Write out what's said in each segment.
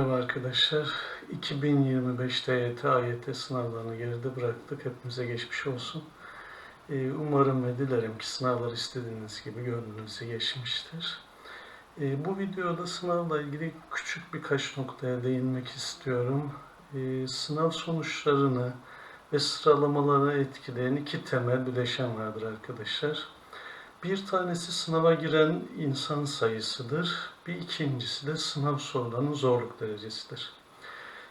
Merhaba arkadaşlar. 2025 TYT AYT sınavlarını geride bıraktık. Hepimize geçmiş olsun. Ee, Umarım ve dilerim ki sınavlar istediğiniz gibi gönlünüze geçmiştir. Ee, Bu videoda sınavla ilgili küçük birkaç noktaya değinmek istiyorum. Ee, Sınav sonuçlarını ve sıralamaları etkileyen iki temel bileşen vardır arkadaşlar. Bir tanesi sınava giren insan sayısıdır. Bir ikincisi de sınav sorularının zorluk derecesidir.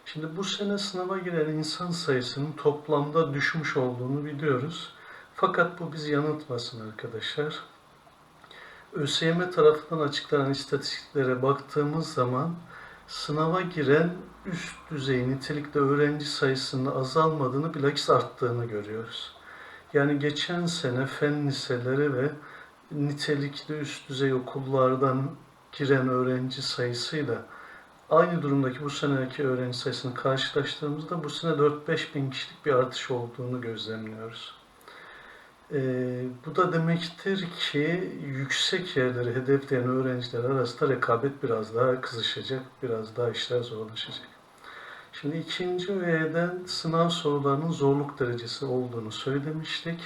Şimdi bu sene sınava giren insan sayısının toplamda düşmüş olduğunu biliyoruz. Fakat bu bizi yanıltmasın arkadaşlar. ÖSYM tarafından açıklanan istatistiklere baktığımız zaman sınava giren üst düzey nitelikte öğrenci sayısının azalmadığını bilakis arttığını görüyoruz. Yani geçen sene fen liseleri ve nitelikli üst düzey okullardan giren öğrenci sayısıyla aynı durumdaki bu seneki öğrenci sayısını karşılaştırdığımızda bu sene 4-5 bin kişilik bir artış olduğunu gözlemliyoruz. Ee, bu da demektir ki yüksek yerleri hedefleyen öğrenciler arasında rekabet biraz daha kızışacak, biraz daha işler zorlaşacak. Şimdi ikinci öğeden sınav sorularının zorluk derecesi olduğunu söylemiştik.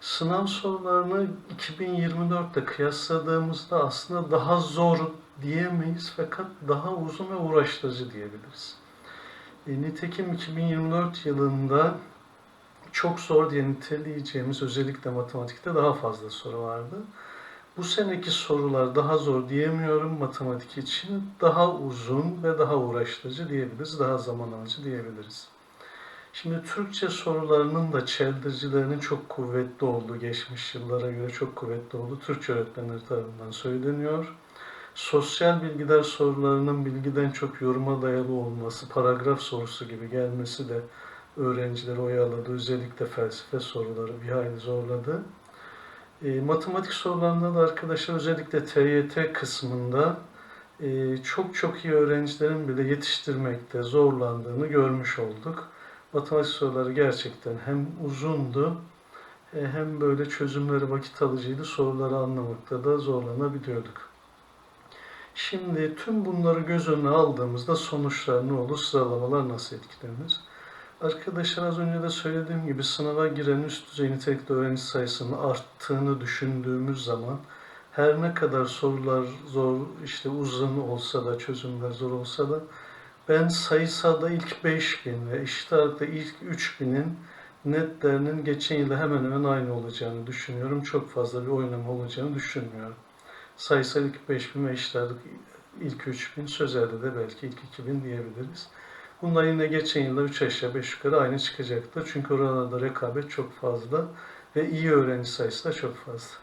Sınav sorularını 2024'te kıyasladığımızda aslında daha zor diyemeyiz fakat daha uzun ve uğraştırıcı diyebiliriz. E, nitekim 2024 yılında çok zor diye niteleyeceğimiz özellikle matematikte daha fazla soru vardı. Bu seneki sorular daha zor diyemiyorum matematik için. Daha uzun ve daha uğraştırıcı diyebiliriz, daha zaman alıcı diyebiliriz. Şimdi Türkçe sorularının da çeldiricilerinin çok kuvvetli olduğu, geçmiş yıllara göre çok kuvvetli olduğu Türkçe öğretmenleri tarafından söyleniyor. Sosyal bilgiler sorularının bilgiden çok yoruma dayalı olması, paragraf sorusu gibi gelmesi de öğrencileri oyaladı. Özellikle felsefe soruları bir hayli zorladı. E, matematik sorularında da arkadaşlar özellikle TYT kısmında e, çok çok iyi öğrencilerin bile yetiştirmekte zorlandığını görmüş olduk matematik soruları gerçekten hem uzundu e, hem böyle çözümleri vakit alıcıydı. Soruları anlamakta da zorlanabiliyorduk. Şimdi tüm bunları göz önüne aldığımızda sonuçlar ne olur, sıralamalar nasıl etkilenir? Arkadaşlar az önce de söylediğim gibi sınava giren üst düzey nitelikli öğrenci sayısının arttığını düşündüğümüz zaman her ne kadar sorular zor, işte uzun olsa da, çözümler zor olsa da ben sayısalda ilk 5000 ve eşit ağırlıkta ilk 3000'in netlerinin geçen yılda hemen hemen aynı olacağını düşünüyorum. Çok fazla bir oynama olacağını düşünmüyorum. Sayısal ilk 5000 ve eşit ağırlık ilk 3000, sözelde de belki ilk 2000 diyebiliriz. Bunlar yine geçen yılda 3 aşağı 5 yukarı aynı çıkacaktır. Çünkü oralarda rekabet çok fazla ve iyi öğrenci sayısı da çok fazla.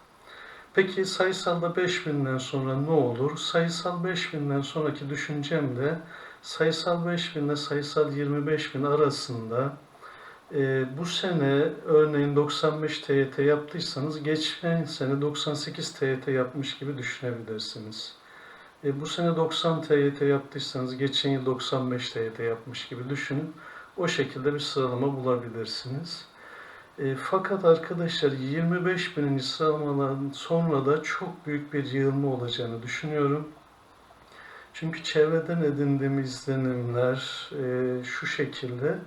Peki sayısalda 5000'den sonra ne olur? Sayısal 5000'den sonraki düşüncem de sayısal 5000 ile sayısal 25 bin arasında e, bu sene örneğin 95 TYT yaptıysanız geçen sene 98 TYT yapmış gibi düşünebilirsiniz. E, bu sene 90 TYT yaptıysanız geçen yıl 95 TYT yapmış gibi düşünün. O şekilde bir sıralama bulabilirsiniz. E, fakat arkadaşlar 25 bininci sıralamadan sonra da çok büyük bir yığılma olacağını düşünüyorum. Çünkü çevreden edindiğim izlenimler e, şu şekilde.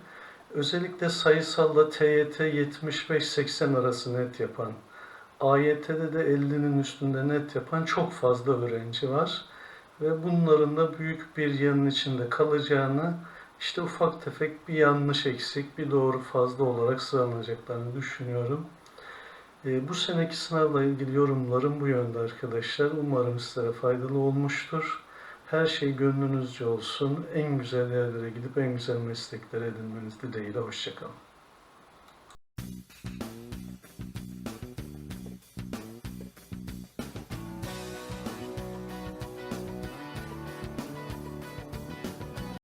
Özellikle sayısalla TYT 75-80 arası net yapan, AYT'de de 50'nin üstünde net yapan çok fazla öğrenci var. Ve bunların da büyük bir yanın içinde kalacağını, işte ufak tefek bir yanlış eksik, bir doğru fazla olarak sıralanacaklarını düşünüyorum. E, bu seneki sınavla ilgili yorumlarım bu yönde arkadaşlar. Umarım sizlere faydalı olmuştur. Her şey gönlünüzce olsun. En güzel yerlere gidip en güzel mesleklere edinmeniz dileğiyle. Hoşçakalın.